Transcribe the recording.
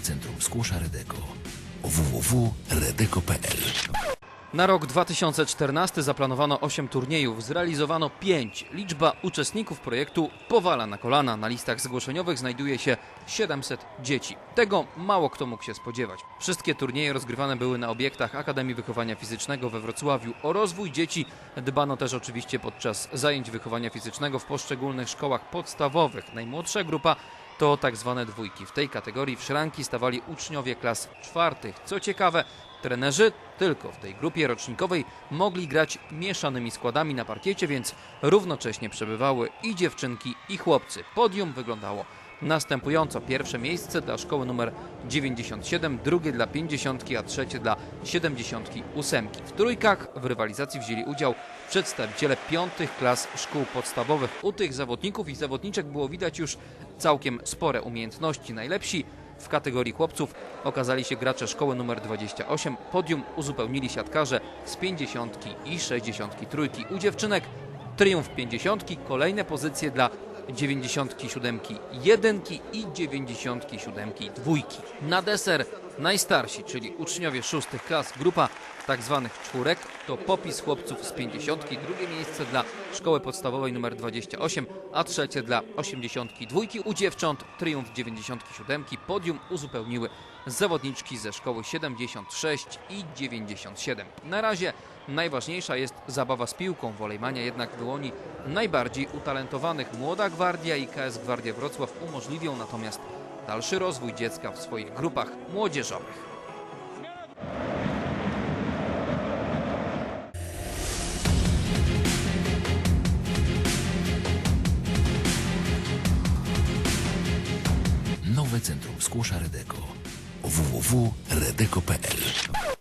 Centrum Skłosza Redeko www.redeko.pl Na rok 2014 zaplanowano 8 turniejów, zrealizowano 5. Liczba uczestników projektu powala na kolana. Na listach zgłoszeniowych znajduje się 700 dzieci. Tego mało kto mógł się spodziewać. Wszystkie turnieje rozgrywane były na obiektach Akademii Wychowania Fizycznego we Wrocławiu. O rozwój dzieci dbano też oczywiście podczas zajęć wychowania fizycznego w poszczególnych szkołach podstawowych. Najmłodsza grupa to tak zwane dwójki. W tej kategorii w szranki stawali uczniowie klas czwartych. Co ciekawe, trenerzy tylko w tej grupie rocznikowej mogli grać mieszanymi składami na parkiecie, więc równocześnie przebywały i dziewczynki, i chłopcy. Podium wyglądało następująco. Pierwsze miejsce dla szkoły numer 97, drugie dla 50, a trzecie dla 78. W trójkach w rywalizacji wzięli udział przedstawiciele piątych klas szkół podstawowych. U tych zawodników i zawodniczek było widać już całkiem spore umiejętności. Najlepsi w kategorii chłopców okazali się gracze szkoły numer 28. Podium uzupełnili siatkarze z 50 i 63. U dziewczynek triumf 50, kolejne pozycje dla 97 jedynki i 97 dwójki. Na deser najstarsi, czyli uczniowie szóstych klas, grupa tak zwanych czwórek, to popis chłopców z 50, drugie miejsce dla szkoły podstawowej numer 28, a trzecie dla 82. U dziewcząt triumf 97, podium uzupełniły zawodniczki ze szkoły 76 i 97. Na razie najważniejsza jest zabawa z piłką. Wolejmania jednak wyłoni najbardziej utalentowanych. Młoda Gwardia i KS Gwardia Wrocław umożliwią natomiast dalszy rozwój dziecka w swoich grupach młodzieżowych. Nowe Centrum Skłosza Redeko www.redeko.pl